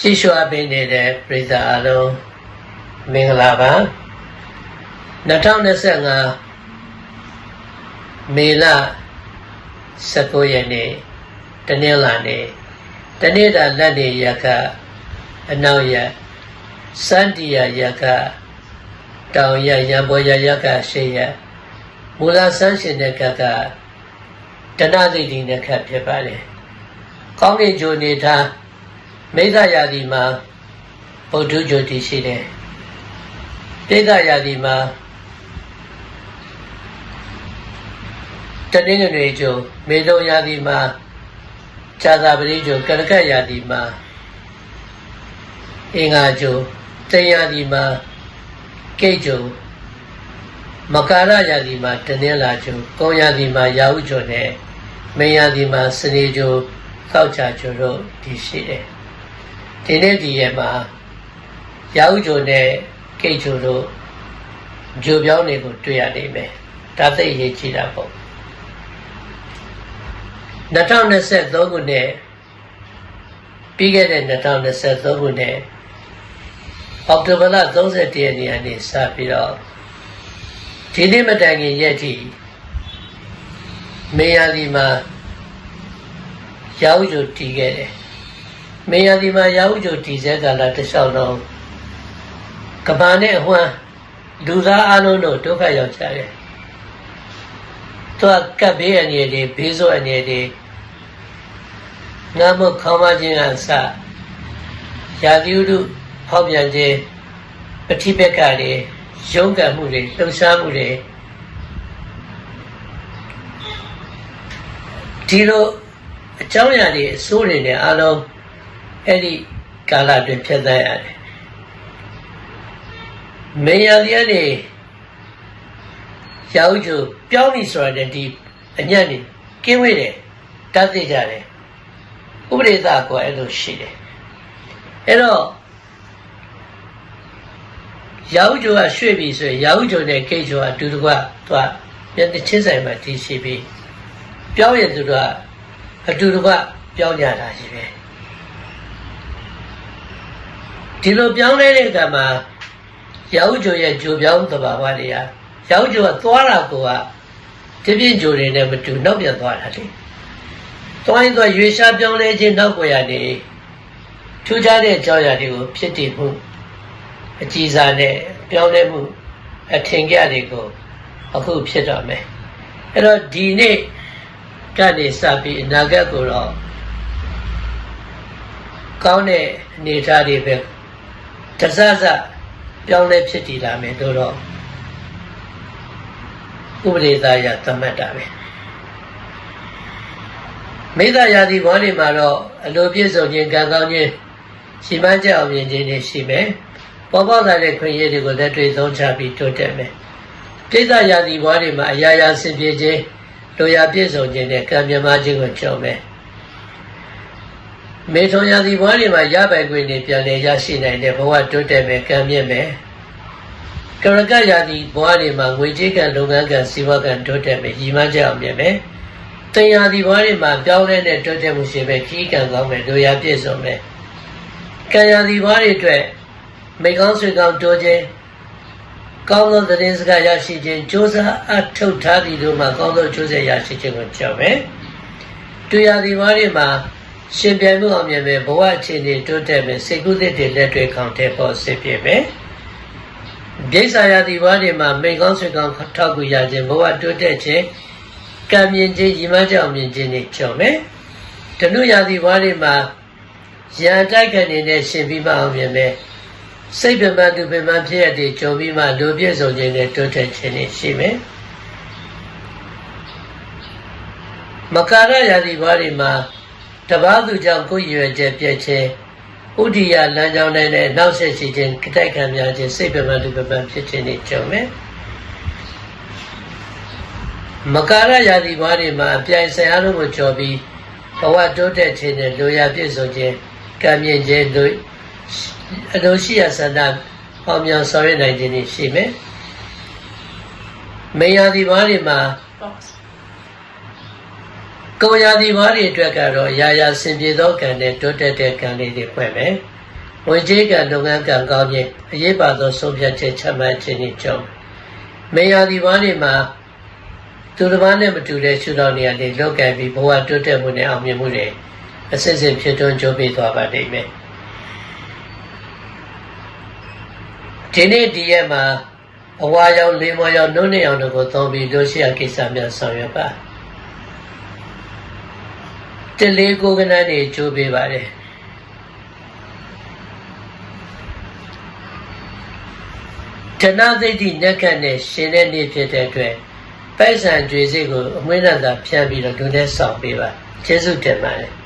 ကြည့်ရှုအပ်ပေးနေတဲ့ပြည်သားအလုံးမင်္ဂလာပါ2025မေလ19ရက်နေ့တနင်္လာနေ့တနေ့တာလက်နေရကအနောက်ရစန္ဒီယာရကတောင်ရရံပေါ်ရရကရှေ့ရမူလဆန်းရှင်တဲ့ကကတဏှသိတိနဲ့ခတ်ဖြစ်ပါလေကောင်းကင်ဂျိုနေထား မိစ္ဆရာဒီမှာဗုဒ္ဓဂျိုတိရှိတယ်ပိဋကရာဒီမှာတနင်္ဂနွေဂျိုမေတုံရာဒီမှာဇာသာပတိဂျိုကရကတ်ရာဒီမှာအင်္ဂါဂျိုတန်ရာဒီမှာကိတ်ဂျိုမကာရရာဒီမှာတနင်္လာဂျိုကောင်းရာဒီမှာရာဟုဂျိုနဲ့မင်းရာဒီမှာစနေဂျိုခောက်ချဂျိုတို့ဒီရှိတယ် ဒီနေ့ဒီရက်မှာရာဟုဂျိုနဲ့ကိတ်ဂျိုတို့ဂျိုပြောင်းတွေကိုတွေ့ရနိုင်မယ်ဒါသိအရေးကြီးတာပေါ့2023ခုနှစ်ပြီးခဲ့တဲ့2023ခုနှစ်အောက်တိုဘာလ31ရက်နေ့ကနေစပြီးတော့ဒီနေ့မတိုင်ခင်ရက်ထိမေယာဒီမှာရောက်ကြတည်ခဲ့တယ် မေယာဒီမှာရောက်ကြတည်စေကာလတစ်လျှောက်လုံးကဘာနဲ့အဝမ်းလူသားအလုံးတို့ဒုက္ခရောက်ကြတယ်သူကကပ်ဘေးအနေနဲ့ဘေးဆိုးအနေနဲ့ငါမခေါင်းမခြင်းအစရာသီဥတုဖောက်ပြန်ခြင်းပဋိပက္ခတွေရုန်းကန်မှုတွေလှုပ်ရှားမှုတွေဒီလိုအကြောင်းအရာတွေအစိုးတွေနဲ့အားလုံး အဲ့ဒီကာလအတွင်းဖြတ်သန်းရတယ်မေယာလျက်နေရောက်ကျပြောင်းပြီဆိုရတဲ့ဒီအညံ့နေကင်းဝေးတယ်တတ်သိကြတယ်ဥပဒေသကွာအဲ့လိုရှိတယ်အဲ့တော့ရာဟုကျော်ကရွှေ့ပြီဆိုရင်ရာဟုကျော်နဲ့ကိတ်ကျော်ကအတူတကွသူကမျက်နှာချင်းဆိုင်မှာတည်ရှိပြီးပြောင်းရသူတို့ကအတူတကွပြောင်းကြတာရှိပဲ ဒီလိုပြောင်းလဲတဲ့အခါမှာရာဟုကျော်ရဲ့ဂျိုပြောင်းသဘာဝတွေကရာဟုကျော်ကသွားတာကိုကတပြင်းဂျိုတွေနဲ့မတူနောက်ပြန်သွားတာလေသွားရင်သွားရွေရှားပြောင်းလဲခြင်းနောက်ွယ်ရနေထူးခြားတဲ့အကြောင်းအရာတွေကိုဖြစ်တည်မှုအကြည်စားနဲ့ပြောင်းလဲမှုအထင်ကြတွေကိုအခုဖြစ်တော့မယ်အဲ့တော့ဒီနေ့ကနေစပြီးအနာဂတ်ကိုတော့ကောင်းတဲ့အနေအထားတွေပဲ တစစပြောင်းလဲဖြစ်တည်လာမယ်တို့တော့ဥပဒေသားရသတ်မှတ်တာပဲမိသားရာသီဘောနေမှာတော့အလိုပြည့်စုံခြင်းကံကောင်းခြင်းရှိမှန်းကြအောင်မြင်ခြင်းတွေရှိမယ်ပေါ်ပေါက်လာတဲ့ခွင့်ရတွေကိုလက်တွေ့သုံးချပြီးတိုးတက်မယ်ပြိဿရာသီဘွားတွေမှာအရာရာဆင်ပြေခြင်းလိုရာပြည့်စုံခြင်းနဲ့ကံမြမခြင်းကိုကြုံမယ် မေထုံရာသီဘွားတွေမှာရပိုင်ခွင့်တွေပြန်လည်ရရှိနိုင်တဲ့ဘဝတိုးတက်မယ်ကံမြင့်မယ်ကရကရာသီဘွားတွေမှာငွေကြေးကံလုပ်ငန်းကံစီးပွားကံတိုးတက်မယ်ရည်မှန်းချက်အောင်မြင်မယ်တင်ရာသီဘွားတွေမှာပြောင်းလဲတဲ့တိုးတက်မှုရှိမယ်ကြီးကံကောင်းမယ်လိုရာပြည့်စုံမယ်ကံရာသီဘွားတွေအတွက်မိကောင်းဆွေကောင်းတိုးခြင်းကောင်းသောသတင်းစကားရရှိခြင်းစ조사အထုတ်ထားသည်တို့မှာကောင်းသောကျိုးဆက်ရရှိခြင်းကိုကြောက်မယ်။တွေ့ရသည်ဘာတွေမှာ ရှင်ပြန်မှုအောင်မြင်မယ်ဘဝအခြေအနေတိုးတက်မယ်စိတ်ကူးသစ်တွေလက်တွေ့ခေါင်တဲ့ပေါ်စစ်ပြမယ်။ဒိဋ္ဌာရသည်ဘာတွေမှာမိကောင်းဆွေကောင်းထောက်ကူရခြင်းဘဝတိုးတက်ခြင်းကံမြင်ခြင်းညီမကြောင့်မြင်ခြင်းတွေကြောက်မယ်။တနုရသည်ဘာတွေမှာရန်တိုက်ခံနေတဲ့ရှင်ပြီးမအောင်မြင်မယ်။စိတ်ပြမသူပြမဖြစ်ရတဲ့ကြုံပြီးမှလူပြည့်စုံခြင်းနဲ့တိုးတက်ခြင်းနဲ့ရှိမယ်မကာရရာသီဘာတွေမှာ တပားသူကြောင့်ကိုယ်ရွယ်ချက်ပြည့်ခြင်းဥဒိယလမ်းကြောင်းတိုင်းနဲ့နောက်ဆက်ရှိခြင်းကတိုက်ခံများခြင်းစိတ်ပြမသူပြမဖြစ်ခြင်းနဲ့ကြုံမယ်မကာရရာသီဘာတွေမှာအပြိုင်ဆိုင်အားလုံးကိုကျော်ပြီးဘဝတိုးတက်ခြင်းနဲ့လူရပြည့်စုံခြင်းကံမြင့်ခြင်းတို့အလိုရှိရဆန္ဒအောင်မြောင်ဆောင်ရွက်နိုင်ခြင်းရှိမယ်။မေယာဒီဘာတွေမှာ ကိုရာဒီဘာတွေအတွက်ကတော့ရာရာစင်ပြေသောကံနဲ့တိုးတက်တဲ့ကံလေးတွေဖွဲ့မယ်ဝင်ကြီးကလုပ်ငန်းကံကောင်းခြင်းအရေးပါသောဆုံးဖြတ်ချက်ချမှတ်ခြင်းတွေကြောင့်မေယာဒီဝါနေမှာသူတစ်ပါးနဲ့မတူတဲ့ရှုထောင့်နေရာတွေလောက်ကံပြီးဘဝတိုးတက်မှုနဲ့အောင်မြင်မှုတွေအစစ်စစ်ဖြစ်ထွန်းကြိုးပေးသွားပါလိမ့်မယ်ဒီနေ့ဒီရက်မှာအဝါရောင်လေးမော်ရောင်နှုတ်နေအောင်တို့ကိုသုံးပြီးလို့ရှိရကိစ္စများဆောင်ရွက်ပါ တလေးကိုကနန်းတွေကြိုးပေးပါတယ်တဏှသိတိနက္ခတ်နဲ့ရှင်တဲ့နေ့ဖြစ်တဲ့အတွက်ပိုက်ဆံကြွေစိတ်ကိုအမွေးနဲ့သာဖြန့်ပြီးတော့လူနဲ့ဆောင်ပေးပါကျေးဇူးတင်ပါတယ်